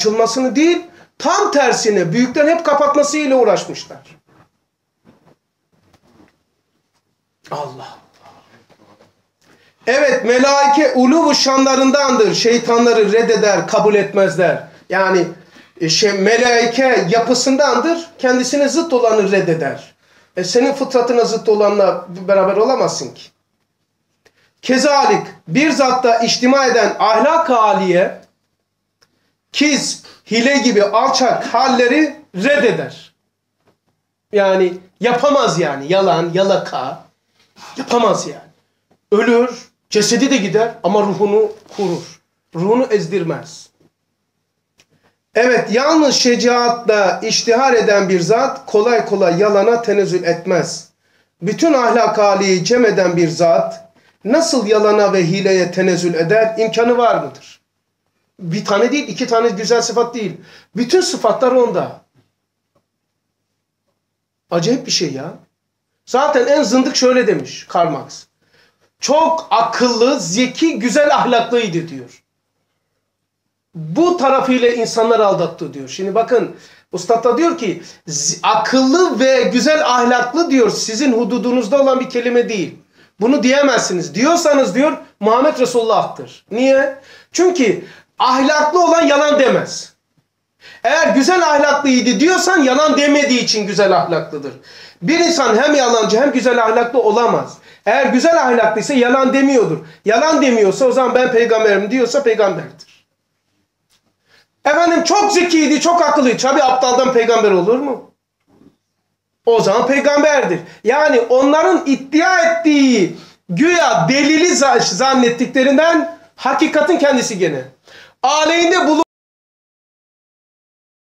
açılmasını değil, tam tersine büyükler hep kapatmasıyla uğraşmışlar. Allah. Evet melaike ulubu şanlarındandır. Şeytanları reddeder, kabul etmezler. Yani e, şey, melaike yapısındandır. Kendisine zıt olanı reddeder. E senin fıtratına zıt olanla beraber olamazsın ki. Kezalik bir zatta içtima eden ahlak haliye kiz, hile gibi alçak halleri reddeder. Yani yapamaz yani. Yalan, yalaka yapamaz yani. Ölür, cesedi de gider ama ruhunu kurur. Ruhunu ezdirmez. Evet yalnız şecaatla iştihar eden bir zat kolay kolay yalana tenezzül etmez. Bütün ahlak haliyi cem eden bir zat nasıl yalana ve hileye tenezzül eder imkanı var mıdır? Bir tane değil, iki tane güzel sıfat değil. Bütün sıfatlar onda. Acayip bir şey ya. Zaten en zındık şöyle demiş Karl Marx. Çok akıllı, zeki, güzel ahlaklıydı diyor. Bu tarafıyla insanları aldattı diyor. Şimdi bakın Ustad da diyor ki akıllı ve güzel ahlaklı diyor sizin hududunuzda olan bir kelime değil. Bunu diyemezsiniz. Diyorsanız diyor Muhammed Resulullah'tır. Niye? Çünkü ahlaklı olan yalan demez. Eğer güzel ahlaklıydı diyorsan yalan demediği için güzel ahlaklıdır. Bir insan hem yalancı hem güzel ahlaklı olamaz. Eğer güzel ahlaklıysa yalan demiyordur. Yalan demiyorsa o zaman ben peygamberim diyorsa peygamberdir. Efendim çok zekiydi, çok akıllıydı. Tabi aptaldan peygamber olur mu? O zaman peygamberdir. Yani onların iddia ettiği güya delili zannettiklerinden hakikatin kendisi gene. Aleyhinde bulun